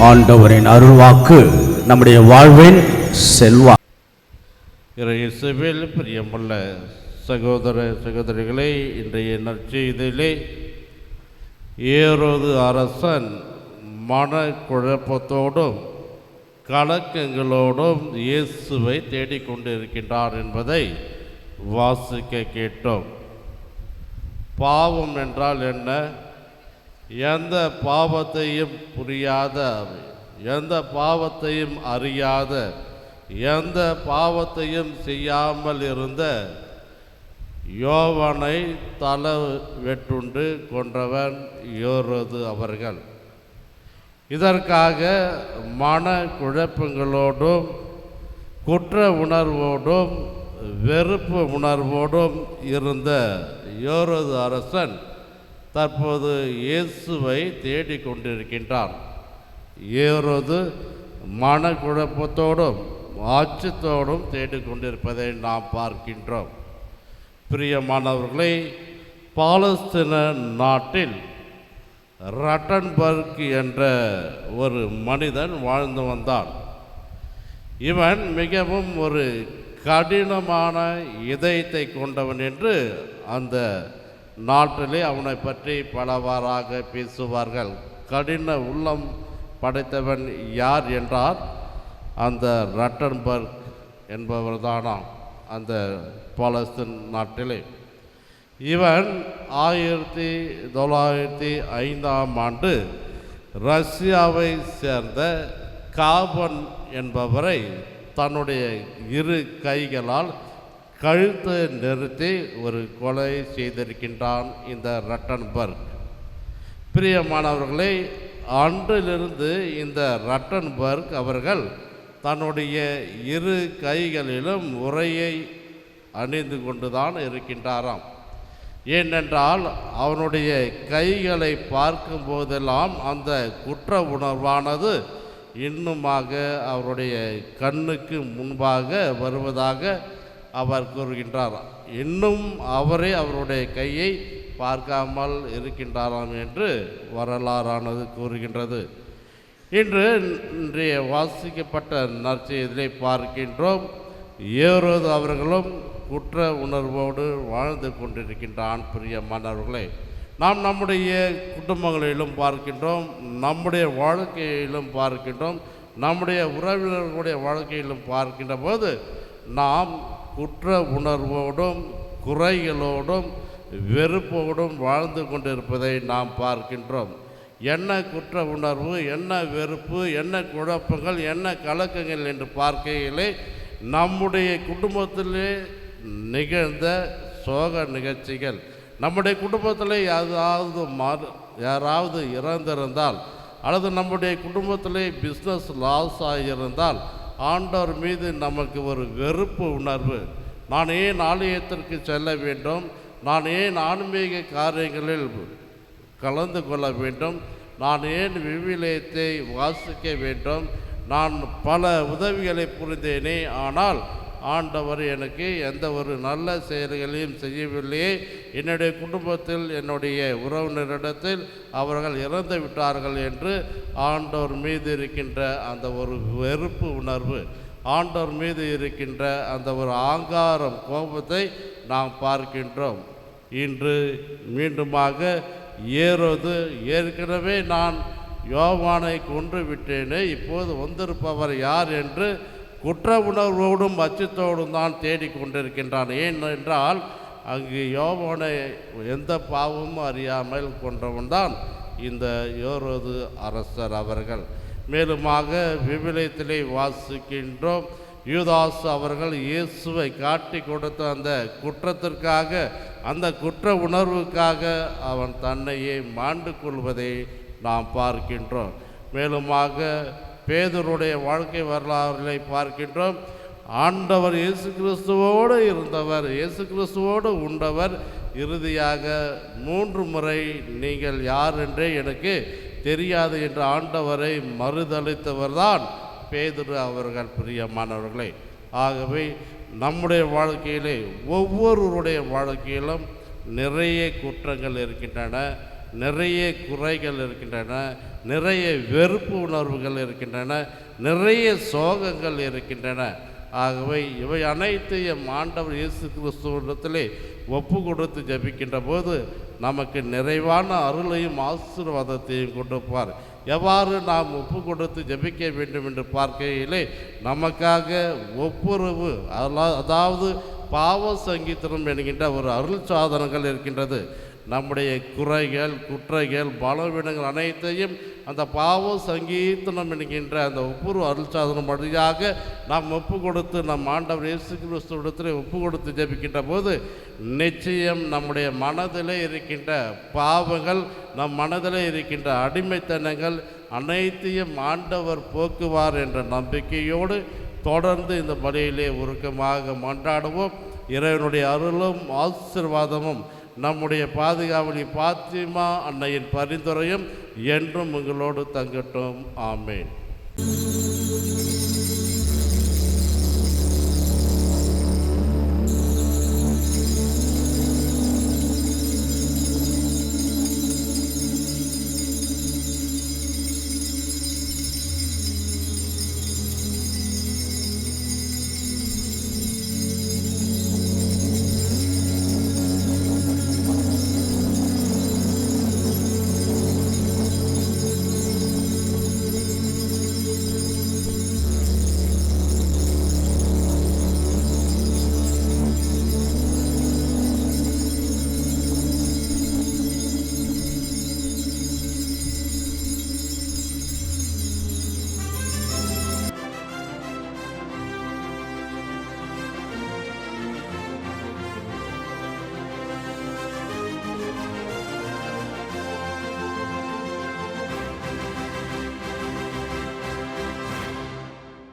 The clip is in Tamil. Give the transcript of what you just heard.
ஆண்டவரின் அருள்வாக்கு நம்முடைய வாழ்வின் செல்வா இயேசுவில் பிரியமுள்ள சகோதர சகோதரிகளை இன்றைய நற்செய்தியிலே ஏரோது அரசன் மனக்குழப்பத்தோடும் கலக்கங்களோடும் இயேசுவை தேடிக்கொண்டிருக்கின்றார் என்பதை வாசிக்க கேட்டோம். பாவம் என்றால் என்ன? எந்த பாவத்தையும் புரியாத எந்த பாவத்தையும் அறியாத எந்த பாவத்தையும் செய்யாமல் இருந்த யோவனை தல வெட்டுண்டு கொன்றவன் யோரது அவர்கள். இதற்காக மன குழப்பங்களோடும் குற்ற உணர்வோடும் வெறுப்பு உணர்வோடும் இருந்த யோரது அரசன் தற்போது இயேசுவை தேடிக் கொண்டிருக்கின்றான் ஏரோது மனக்குழப்பத்தோடும் ஆச்சத்தோடும் தேடிக்கொண்டிருப்பதை நாம் பார்க்கின்றோம். பிரியமானவர்களை பாலஸ்தீன நாட்டில் ரட்டன்பர்க் என்ற ஒரு மனிதன் வாழ்ந்து வந்தான். இவன் மிகவும் ஒரு கடினமான இதயத்தை கொண்டவன் என்று அந்த நாட்டிலே அவனை பற்றி பலவாறாக பேசுவார்கள். கடின உள்ளம் படைத்தவன் யார் என்றால் அந்த ரட்டன்பர்க் என்பவர்தானாம் அந்த பாலஸ்தீன் நாட்டிலே. இவன் ஆயிரத்தி தொள்ளாயிரத்தி ஐந்தாம் ஆண்டு ரஷ்யாவை சேர்ந்த காபன் என்பவரை தன்னுடைய இரு கைகளால் கழுத்தை நிறுத்தி ஒரு கொலை செய்திருக்கின்றான் இந்த ரட்டன்பர்க். பிரியமானவர்களை அன்றிலிருந்து இந்த ரட்டன்பர்க் அவர்கள் தன்னுடைய இரு கைகளிலும் உரையை அணிந்து கொண்டுதான் இருக்கின்றாராம். ஏனென்றால் அவனுடைய கைகளை பார்க்கும் போதெல்லாம் அந்த குற்ற உணர்வானது இன்னுமாக அவருடைய கண்ணுக்கு முன்பாக வருவதாக அவர் கூறுகின்றார்? இன்னும் அவரே அவருடைய கையை பார்க்காமல் இருக்கின்றாராம் என்று வரலாறானது கூறுகின்றது. இன்று இன்றைய வாசிக்கப்பட்ட நற்செய்தியை பார்க்கின்றோம் ஏரோது அவர்களும் குற்ற உணர்வோடு வாழ்ந்து கொண்டிருக்கின்றான் பிரியமானவர்களே நாம் நம்முடைய குடும்பங்களிலும் பார்க்கின்றோம் நம்முடைய வாழ்க்கையிலும் பார்க்கின்றோம் நம்முடைய உறவினர்களுடைய வாழ்க்கையிலும் பார்க்கின்ற போது நாம் குற்ற உணர்வோடும் குறைகளோடும் வெறுப்போடும் வாழ்ந்து கொண்டிருப்பதை நாம் பார்க்கின்றோம். என்ன குற்ற உணர்வு என்ன வெறுப்பு என்ன குழப்பங்கள் என்ன கலக்கங்கள் என்று பார்க்கையிலே நம்முடைய குடும்பத்திலே நிகழ்ந்த சோக நிகழ்ச்சிகள் நம்முடைய குடும்பத்தில் யாராவது மாறு யாராவது இறந்திருந்தால் அல்லது நம்முடைய குடும்பத்திலே பிஸ்னஸ் லாஸ் ஆகியிருந்தால் ஆண்டவர் மீது நமக்கு ஒரு வெறுப்பு உணர்வு. நான் ஏன் ஆலயத்திற்கு செல்ல வேண்டும். நான் ஏன் ஆன்மீக காரியங்களில் கலந்து கொள்ள வேண்டும். நான் ஏன் விவிலியத்தை வாசிக்க வேண்டும். நான் பல உதவிகளை புரிந்தேனே. ஆனால் ஆண்டவர் எனக்கு எந்த ஒரு நல்ல செயல்களையும் செய்யவில்லையே என்னுடைய குடும்பத்தில் என்னுடைய உறவினரிடத்தில் அவர்கள் இறந்து விட்டார்கள் என்று ஆண்டவர் மீது இருக்கின்ற அந்த ஒரு வெறுப்பு உணர்வு ஆண்டவர் மீது இருக்கின்ற அந்த ஒரு ஆங்காரம் கோபத்தை நாம் பார்க்கின்றோம். இன்று மீண்டுமாக ஏறுவது ஏற்கனவே நான் யோவானை கொன்று விட்டேனே இப்போது வந்திருப்பவர் யார் என்று குற்ற உணர்வோடும் அச்சத்தோடும் தான் தேடிக்கொண்டிருக்கின்றான். ஏன் என்றால் அங்கு யோவானை எந்த பாவமும் அறியாமல் கொண்டவன் தான் இந்த யோரோது அரசர் அவர்கள். மேலுமாக விவிலியத்திலே வாசிக்கின்றோம் யூதாஸ் அவர்கள் இயேசுவை காட்டி கொடுத்த அந்த குற்றத்திற்காக அந்த குற்ற உணர்வுக்காக அவன் தன்னையே மாண்டு கொள்வதை நாம் பார்க்கின்றோம். மேலுமாக பேதருடைய வாழ்க்கை வரலாறுகளை பார்க்கின்றோம். ஆண்டவர் இயேசு கிறிஸ்துவோடு இருந்தவர் இயேசு கிறிஸ்துவோடு உண்டவர். இறுதியாக மூன்று முறை நீங்கள் யார் என்றே எனக்கு தெரியாது என்று ஆண்டவரை மறுதளித்தவர்தான் பேதுரு அவர்கள் பிரியமானவர்களே. ஆகவே நம்முடைய வாழ்க்கையிலே ஒவ்வொருவருடைய வாழ்க்கையிலும் நிறைய குற்றங்கள் இருக்கின்றன நிறைய குறைகள் இருக்கின்றன நிறைய வெறுப்பு உணர்வுகள் இருக்கின்றன நிறைய சோகங்கள் இருக்கின்றன. ஆகவே இவை அனைத்தையும் ஆண்டவர் இயேசு கிறிஸ்துவத்திலே ஒப்பு கொடுத்து ஜெபிக்கின்ற போது நமக்கு நிறைவான அருளையும் ஆசீர்வாதத்தையும் கொடுப்பார் எவ்வாறு நாம் ஒப்பு கொடுத்து ஜெபிக்க வேண்டும் என்று பார்க்கையிலே நமக்காக ஒப்புரவு அதாவது பாவ சங்கீதனம் என்கின்ற ஒரு அருள் சாதனங்கள் இருக்கின்றது. நம்முடைய குறைகள் குற்றைகள் பலவீனங்கள் அனைத்தையும் அந்த பாவ சங்கீர்த்தனம் என்கின்ற அந்த ஒப்புரு அருள் சாதனம் வழியாக நாம் ஒப்பு கொடுத்து நம் ஆண்டவர் இயேசு கிறிஸ்துவிடத்தில் ஒப்பு கொடுத்து ஜெபிக்கின்ற போது நிச்சயம் நம்முடைய மனதில் இருக்கின்ற பாவங்கள் நம் மனதில் இருக்கின்ற அடிமைத்தனங்கள் அனைத்தையும் ஆண்டவர் போக்குவார் என்ற நம்பிக்கையோடு தொடர்ந்து இந்த பலியிலே உருக்கமாக மன்றாடுவோம். இறைவனுடைய அருளும் ஆசீர்வாதமும் நம்முடைய பாதுகாவலி பாத்திமா அன்னையின் பரிந்துரையும் என்றும் உங்களோடு தங்கட்டும். ஆமேன்.